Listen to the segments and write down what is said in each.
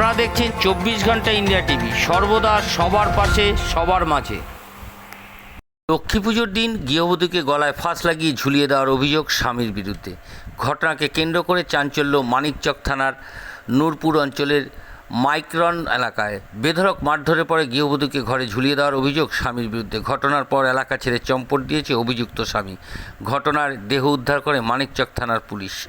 আপনারা দেখছেন চব্বিশ ঘণ্টা ইন্ডিয়া টিভি। সর্বদা সবার পাশে, সবার মাঝে। লক্ষ্মী পুজোর দিন গৃহবধূকে গলায় ফাঁস লাগিয়ে ঝুলিয়ে দেওয়ার অভিযোগ স্বামীর বিরুদ্ধে। ঘটনাকে কেন্দ্র করে চাঞ্চল্য মানিকচক থানার নূরপুর অঞ্চলের মাইক্রন এলাকায় বেধড়ক মারধরে পরে গৃহবধূকে ঘরে ঝুলিয়ে দেওয়ার অভিযোগ স্বামীর বিরুদ্ধে। ঘটনার পর এলাকা ছেড়ে চম্পট দিয়েছে অভিযুক্ত স্বামী। ঘটনার দেহ উদ্ধার করে মানিকচক থানার পুলিশ।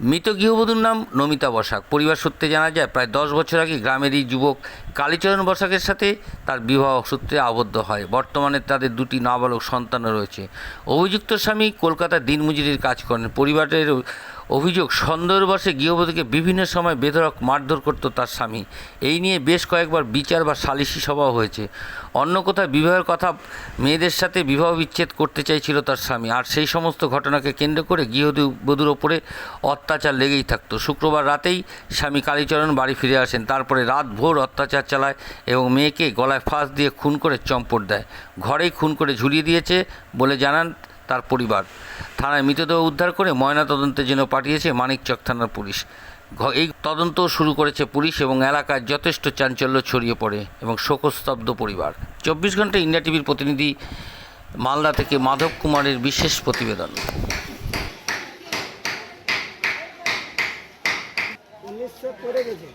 মৃত গৃহবধূর নাম নমিতা বসাক। পরিবার সূত্রে জানা যায়, প্রায় দশ বছর আগে গ্রামেরই যুবক কালীচরণ বসাকের সাথে তার বিবাহ সূত্রে আবদ্ধ হয়। বর্তমানে তাদের দুটি নাবালক সন্তানও রয়েছে। অভিযুক্ত স্বামী কলকাতার দিনমজুরির কাজ করেন। পরিবারের অভিযোগ সন্দেহবশে গৃহবধূকে বিভিন্ন সময় বেধরক মারধর করত তার স্বামী। এই নিয়ে বেশ কয়েকবার বিচার বা সালিশি সভা হয়েছে। অন্য কোথাও বিবাহের কথা মেয়েদের সাথে বিবাহ বিচ্ছেদ করতে চাইছিল তার স্বামী। আর সেই সমস্ত ঘটনাকে কেন্দ্র করে গৃহবধূর ওপরে অত্যাচার লেগেই থাকতো। শুক্রবার রাতেই স্বামী কালীচরণ বাড়ি ফিরে আসেন। তারপরে রাত ভোর অত্যাচার চালায় এবং মেয়েকে গলায় ফাঁস দিয়ে খুন করে চম্পট দেয়। ঘরেই খুন করে ঝুলিয়ে দিয়েছে বলে জানান তার পরিবার। থানায় মৃতদেহ উদ্ধার করে ময়নাতদন্তের জন্য পাঠিয়েছে মানিকচক থানার পুলিশ। এই তদন্ত শুরু করেছে পুলিশ এবং এলাকায় যথেষ্ট চাঞ্চল্য ছড়িয়ে পড়ে এবং শোকস্তব্ধ পরিবার। চব্বিশ ঘণ্টা ইন্ডিয়া টিভির প্রতিনিধি মালদা থেকে মাধব কুমারের বিশেষ প্রতিবেদন উনিশশো পড়ে গেছে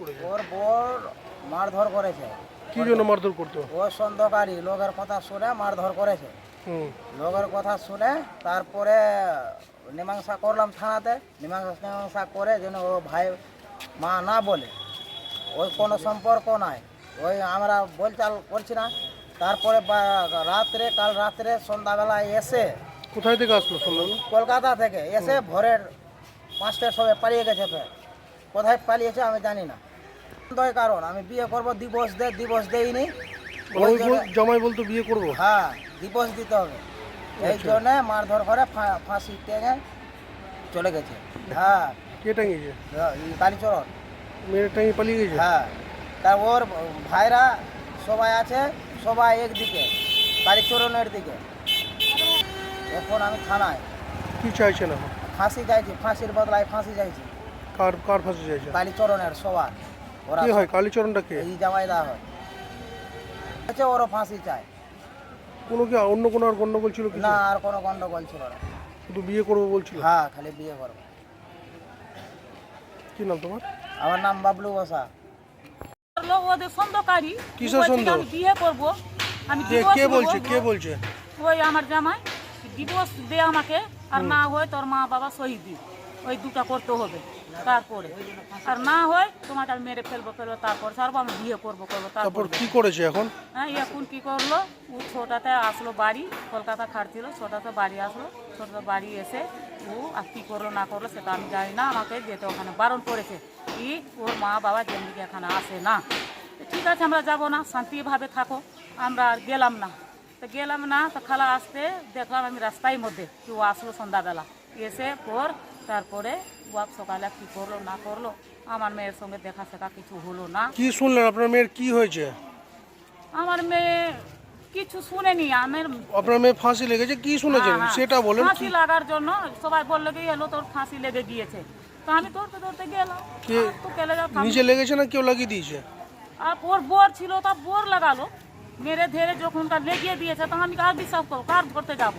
ওর বর মারধর করেছে। কি জন্য মারধর করতো? ও সন্দেহকারী লোকের কথা শুনে মারধর করেছে। লোকের কথা শুনে তারপরে মীমাংসা করলাম থানাতে। মীমাংসা মীমাংসা করে যেন ও ভাই মা না বলে। ওই কোনো সম্পর্ক নাই। ওই আমরা বলচাল করছি না। তারপরে রাত্রে কাল রাত্রে সন্ধ্যাবেলায় এসে কোথায় থেকে আসলো কলকাতা থেকে এসে ভোরের পাঁচটার সময় পালিয়ে গেছে ফের কোথায় পালিয়েছে আমি জানি না। সন্দেহের কারণ। আমি বিয়ে করব দিবস দে দিবস দেইনি। ওই জন্য- জামাই বলতো বিয়ে করব। হ্যাঁ দিবস দিতে হবে। এই জন্য মারধর করে ফা- ফাঁসি টেঙে চলে গেছে। হ্যাঁ। কে টাঙিয়েছে? এই কালীচরণ। মেয়ের টাঙিয়ে পালিয়ে গেছে? হ্যাঁ। তা ওর ভাইরা সবাই আছে সবাই একদিকে কালীচরণের দিকে। এখন আমি থানায়। কি চাইছেন এখন? ফাঁসি চাইছি ফাঁসির বদলায় ফাঁসি চাইছি। কার কার ফাঁসি চাইছেন? কালীচরণের সবার। ওরা কে হয় কালীচরণটা কে? এই হয়। আচ্ছা ওরও ফাঁসি চায়। কোনো কি অন্য কোনো আর গন্ডগোল ছিল না আর কোনো গন্ডগোল ছিল না। শুধু বিয়ে করব বলছিল? হ্যাঁ খালি বিয়ে করব। কি নাম তোমার? আমার নাম বাবলু বসা। ওদের সন্দেহকারী কিসের বলছে সন্দেহ? আমি বিয়ে করব। আমি কে কে বলছে কে বলছে? ওই আমার জামাই। ডিভোর্স দে আমাকে। আর না হয় তোর মা বাবা শহীদ। দি ওই দুটা করতে হবে। তারপরে। আর না হয় তোমাকে আমি মেরে ফেলব ফেলব তারপর ছাড়বো আমি বিয়ে করব করব তারপর কি করেছে এখন? হ্যাঁ এখন কি করল? ও ছোটাতে আসলো বাড়ি কলকাতা খাটছিল ছোটাতে বাড়ি আসলো। ছোটাতে বাড়ি এসে ও আর কি করল না করল সেটা আমি জানি না আমাকে যেতে ওখানে বারণ করেছে কি ওর মা বাবা যেদিকে এখানে আসে না। ঠিক আছে আমরা যাব না শান্তিভাবে থাকো আমরা আর গেলাম না। তো গেলাম না তো খালা আসতে দেখলাম আমি রাস্তায় মধ্যে কি ও আসলো সন্ধ্যাবেলা। এসে পর তারপরে ও সকালে কি করল না করল আমার মেয়ের সঙ্গে দেখা শেখা কিছু হলো না। কি শুনলেন? আপনার মেয়ের কি হয়েছে? আমার মেয়ে কিছু শুনেনি আমার আপনার মেয়ে ফাঁসি লেগেছে? কি শুনেছেন। সেটা বলেন। ফাঁসি লাগার জন্য সবাই বলল কি এলো তোর ফাঁসি লেগে গিয়েছে। তো আমি ধরতে ধরতে গেলাম। তো কেলে নিজে লেগেছে না কেউ লাগিয়ে দিয়েছে? আর ওর বোর ছিল তা বোর লাগালো। মেরে ধরে যখন তার লেগিয়ে দিয়েছে তখন আমি কার বিশ্বাস করব? কার ধরতে যাব?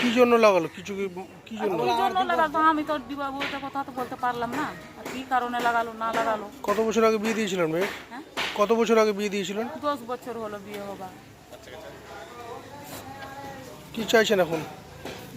কি জন্য লাগালো? কিছু কি জন্য? লাগালো। আমি তো দিবা বলতে কথা তো বলতে পারলাম না। কি কারণে লাগালো না লাগালো? কত বছর আগে বিয়ে দিয়েছিলেন মেয়ের হ্যাঁ? কত বছর আগে বিয়ে দিয়েছিলেন? দশ বছর হলো বিয়ে হবা কি চাইছেন এখন?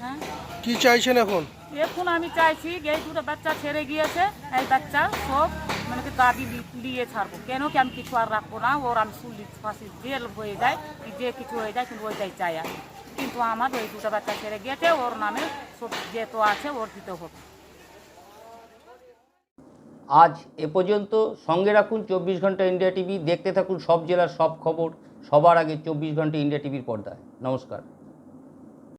হ্যাঁ? কি চাইছেন এখন? এখন আমি চাইছি এই দুটো বাচ্চা ছেড়ে গিয়েছে এই বাচ্চা সব। মানে দাবি নিয়ে ছাড়বো। কেন কি আমি কিছু আর রাখব না? ওর আমি শুনলি ফাঁসি জেল হয়ে যায় যে কিছু হয়ে যায়, কিন্তু ওইটাই চাই আমি কিন্তু আমার ওই দুটো বাচ্চা ছেড়ে গিয়েছে, ওর নামে সব যে তো আছে, ওর দিতে হবে। আজ এ পর্যন্ত সঙ্গে রাখুন চব্বিশ ঘণ্টা ইন্ডিয়া টিভি, দেখতে থাকুন সব জেলার সব খবর, সবার আগে চব্বিশ ঘণ্টা ইন্ডিয়া টিভির পর্দায়। নমস্কার।